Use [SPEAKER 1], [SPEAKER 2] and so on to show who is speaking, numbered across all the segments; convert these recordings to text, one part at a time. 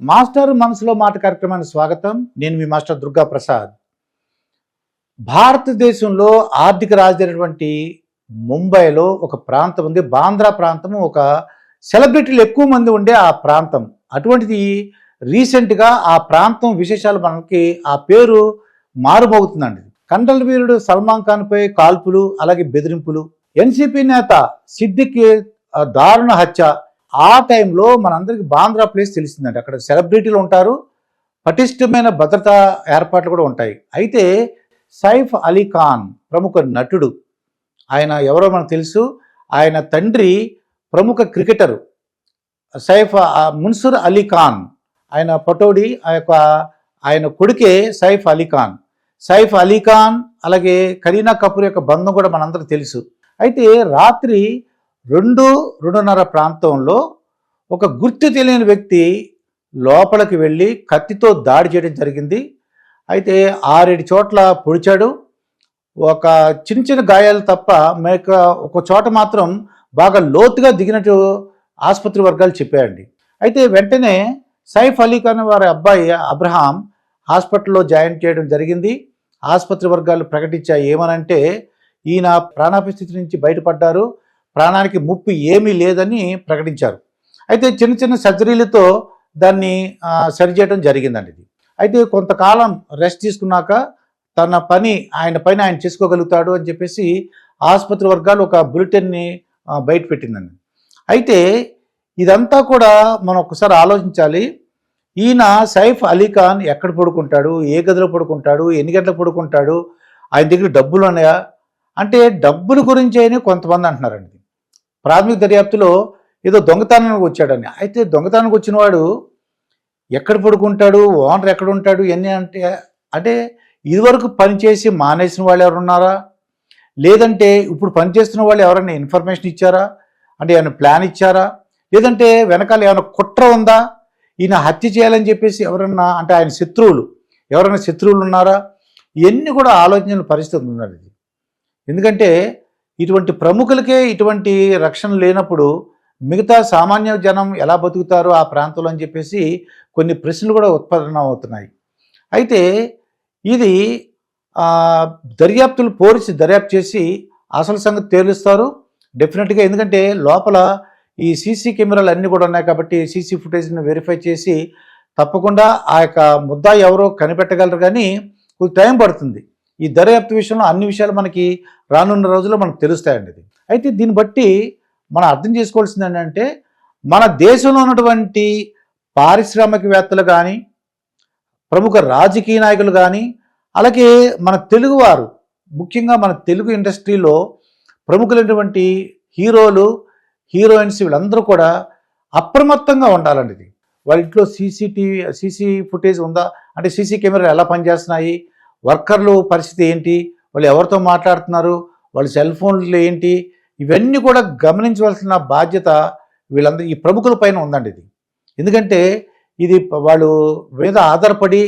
[SPEAKER 1] Master మనసులో మాట కార్యక్రమానికి స్వాగతం. నేను మీ మాస్టర్ దుర్గా ప్రసాద్. భారతదేశంలో ఆర్థిక రాజధానిటువంటి ముంబైలో ఒక ప్రాంతం ఉంది. బాంద్రా ప్రాంతం ఒక సెలబ్రిటీలు ఎక్కువ మంది ఉండే ఆ ప్రాంతం. అటువంటిది రీసెంట్గా ఆ ప్రాంతం విశేషాలు మనకి ఆ పేరు మారుమోగుతుందండి. కండల వీరుడు సల్మాన్ ఖాన్పై కాల్పులు అలాగే బెదిరింపులు. ఎన్సీపీ నేత సిద్దిక్ దారుణ హత్య ఆ టైంలో మనందరికి బాంద్రా ప్లేస్ తెలిసిందండి. అక్కడ సెలబ్రిటీలు ఉంటారు పటిష్టమైన భద్రతా ఏర్పాట్లు కూడా ఉంటాయి. అయితే సైఫ్ అలీ ఖాన్ ప్రముఖ నటుడు ఆయన ఎవరో మనకు తెలుసు ఆయన తండ్రి ప్రముఖ క్రికెటరు సైఫ్ మున్సుర్ మున్సూర్ అలీ ఖాన్. ఆయన పటోడి ఆ యొక్క ఆయన కొడుకే సైఫ్ అలీ ఖాన్. సైఫ్ అలీ ఖాన్ అలాగే కరీనా కపూర్ యొక్క బంధం కూడా మనందరికి తెలుసు. అయితే రాత్రి రెండు రెండున్నర ప్రాంతంలో ఒక గుర్తు తెలియని వ్యక్తి లోపలికి వెళ్ళి కత్తితో దాడి చేయడం జరిగింది. అయితే ఆరేడు చోట్ల పొడిచాడు. ఒక చిన్న చిన్న గాయాలు తప్ప మేక ఒక చోట మాత్రం బాగా లోతుగా దిగినట్టు ఆసుపత్రి వర్గాలు చెప్పాయండి. అయితే వెంటనే సైఫ్ అలీ ఖాన్ వారి అబ్బాయి అబ్రహాం హాస్పిటల్లో జాయిన్ చేయడం జరిగింది. ఆసుపత్రి వర్గాలు ప్రకటించాయి. ఏమనంటే ఈయన ప్రాణాపస్థితి నుంచి బయటపడ్డారు. ప్రాణానికి ముప్పు ఏమీ లేదని ప్రకటించారు. అయితే చిన్న చిన్న సర్జరీలతో దాన్ని ఆ, సరిచేయడం జరిగిందండి ఇది. అయితే కొంతకాలం రెస్ట్ తీసుకున్నాక తన పని ఆయన పని ఆయన చేసుకోగలుగుతాడు అని చెప్పేసి ఆసుపత్రి వర్గాలు ఒక బులెటిన్ని బయట పెట్టిందండి. అయితే ఇదంతా కూడా మనం ఒకసారి ఆలోచించాలి. ఈయన సైఫ్ అలీ ఖాన్ ఎక్కడ పడుకుంటాడు? ఏ గదిలో పడుకుంటాడు? ఎన్ని గంటలు పడుకుంటాడు? ఆయన దగ్గర డబ్బులు ఉన్నాయా? అంటే డబ్బుల గురించి అయినా కొంతమంది అంటున్నారండి. ప్రాథమిక దర్యాప్తులో ఏదో దొంగతనానికి వచ్చాడని. అయితే దొంగతనానికి వచ్చిన వాడు ఎక్కడ పడుకుంటాడు? ఓనర్ ఎక్కడ ఉంటాడు? ఇవన్నీ అంటే అంటే ఇదివరకు పనిచేసి మానేసిన వాళ్ళు ఎవరున్నారా? లేదంటే ఇప్పుడు పనిచేస్తున్న వాళ్ళు ఎవరైనా ఇన్ఫర్మేషన్ ఇచ్చారా? అంటే ఏమైనా ప్లాన్ ఇచ్చారా? లేదంటే వెనకాల ఏమైనా కుట్ర ఉందా? ఈయన హత్య చేయాలని చెప్పేసి ఎవరన్నా అంటే ఆయన శత్రువులు ఎవరైనా శత్రువులు ఉన్నారా? ఇవన్నీ కూడా ఆలోచించిన పరిస్థితి ఉన్నది ఇది ఎందుకంటే ఇటువంటి ప్రముఖులకే ఇటువంటి రక్షణ లేనప్పుడు మిగతా సామాన్య జనం ఎలా బతుకుతారో ఆ ప్రాంతంలో అని చెప్పేసి కొన్ని ప్రశ్నలు కూడా ఉత్పన్నం అవుతున్నాయి అయితే ఇది దర్యాప్తులు పోలీసు దర్యాప్తు చేసి అసలు సంగతి తేలుస్తారు. డెఫినెట్గా ఎందుకంటే లోపల ఈ సీసీ కెమెరాలు అన్నీ కూడా ఉన్నాయి కాబట్టి సీసీ ఫుటేజ్ని వెరిఫై చేసి తప్పకుండా ఆ యొక్క ముద్దా ఎవరో కనిపెట్టగలరు కానీ కొంచెం టైం పడుతుంది. ఈ దర్యాప్తు విషయంలో అన్ని విషయాలు మనకి రానున్న రోజుల్లో మనకు తెలుస్తాయండి ఇది. అయితే దీన్ని బట్టి మనం అర్థం చేసుకోవాల్సింది ఏంటంటే మన దేశంలో ఉన్నటువంటి పారిశ్రామికవేత్తలు కానీ ప్రముఖ రాజకీయ నాయకులు కానీ అలాగే మన తెలుగువారు ముఖ్యంగా మన తెలుగు ఇండస్ట్రీలో ప్రముఖులైనటువంటి హీరోలు హీరోయిన్స్ వీళ్ళందరూ కూడా అప్రమత్తంగా ఉండాలండి ఇది. వాళ్ళ ఇంట్లో సీసీటీవీ సీసీ ఫుటేజ్ ఉందా? అంటే సీసీ కెమెరాలు ఎలా పనిచేస్తున్నాయి? వర్కర్లు పరిస్థితి ఏంటి? వాళ్ళు ఎవరితో మాట్లాడుతున్నారు? వాళ్ళ సెల్ ఫోన్లు ఏంటి? ఇవన్నీ కూడా గమనించవలసిన బాధ్యత వీళ్ళందరూ ఈ ప్రముఖుల పైన ఉందండి ఇది. ఎందుకంటే ఇది వాళ్ళు మీద ఆధారపడి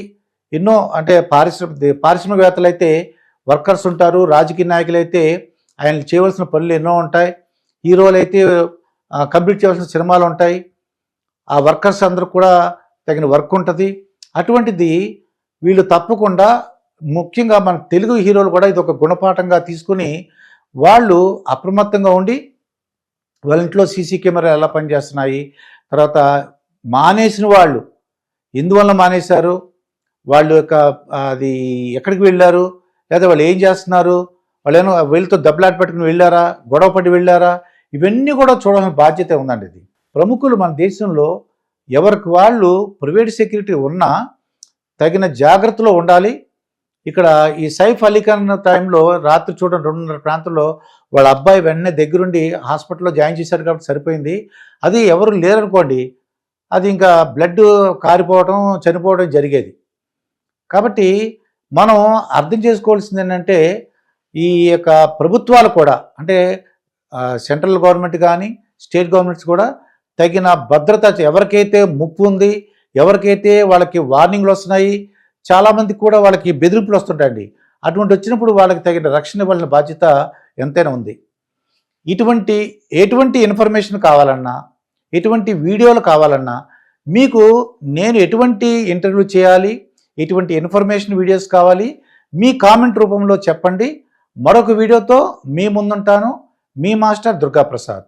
[SPEAKER 1] ఎన్నో అంటే పారిశ్రమిక పారిశ్రామికవేత్తలు అయితే వర్కర్స్ ఉంటారు రాజకీయ నాయకులు అయితే ఆయన చేయవలసిన పనులు ఎన్నో ఉంటాయి. హీరోలు అయితే కంప్లీట్ చేయవలసిన సినిమాలు ఉంటాయి. ఆ వర్కర్స్ అందరూ కూడా తగిన వర్క్ ఉంటుంది. అటువంటిది వీళ్ళు తప్పకుండా ముఖ్యంగా మన తెలుగు హీరోలు కూడా ఇది ఒక గుణపాఠంగా తీసుకుని వాళ్ళు అప్రమత్తంగా ఉండి వాళ్ళ ఇంట్లో సీసీ కెమెరా ఎలా పనిచేస్తున్నాయి తర్వాత మానేసిన వాళ్ళు ఎందువల్ల మానేశారు వాళ్ళు యొక్క అది ఎక్కడికి వెళ్ళారు లేదా వాళ్ళు ఏం చేస్తున్నారు వాళ్ళు ఏమో వీళ్ళతో దెబ్బలాట పెట్టుకుని వెళ్ళారా గొడవ పడి వెళ్ళారా ఇవన్నీ కూడా చూడాల్సిన బాధ్యత ఉందండి ఇది. ప్రముఖులు మన దేశంలో ఎవరికి వాళ్ళు ప్రైవేట్ సెక్యూరిటీ ఉన్నా తగిన జాగ్రత్తలో ఉండాలి ఇక్కడ ఈ సైఫ్ అలీఖాన్ టైంలో రాత్రి చూడడం రెండున్నర ప్రాంతంలో వాళ్ళ అబ్బాయి వెంటనే దగ్గరుండి హాస్పిటల్లో జాయిన్ చేశారు కాబట్టి సరిపోయింది. అది ఎవరు లేరనుకోండి అది ఇంకా బ్లడ్ కారిపోవడం చనిపోవడం జరిగేది. కాబట్టి మనం అర్థం చేసుకోవాల్సింది ఏంటంటే ఈ యొక్క ప్రభుత్వాలు కూడా అంటే సెంట్రల్ గవర్నమెంట్ కానీ స్టేట్ గవర్నమెంట్స్ కూడా తగిన భద్రత ఎవరికైతే ముప్పు ఉంది ఎవరికైతే వాళ్ళకి వార్నింగ్లు వస్తున్నాయి చాలామందికి కూడా వాళ్ళకి బెదిరింపులు వస్తుంటాయండి. అటువంటి వచ్చినప్పుడు వాళ్ళకి తగిన రక్షణ ఇవ్వాల్సిన బాధ్యత ఎంతైనా ఉంది. ఇటువంటి ఎటువంటి ఇన్ఫర్మేషన్ కావాలన్నా ఎటువంటి వీడియోలు కావాలన్నా మీకు నేను ఎటువంటి ఇంటర్వ్యూ చేయాలి ఎటువంటి ఇన్ఫర్మేషన్ వీడియోస్ కావాలి మీ కామెంట్ రూపంలో చెప్పండి. మరొక వీడియోతో మీ ముందుంటాను. మీ మాస్టర్ దుర్గా ప్రసాద్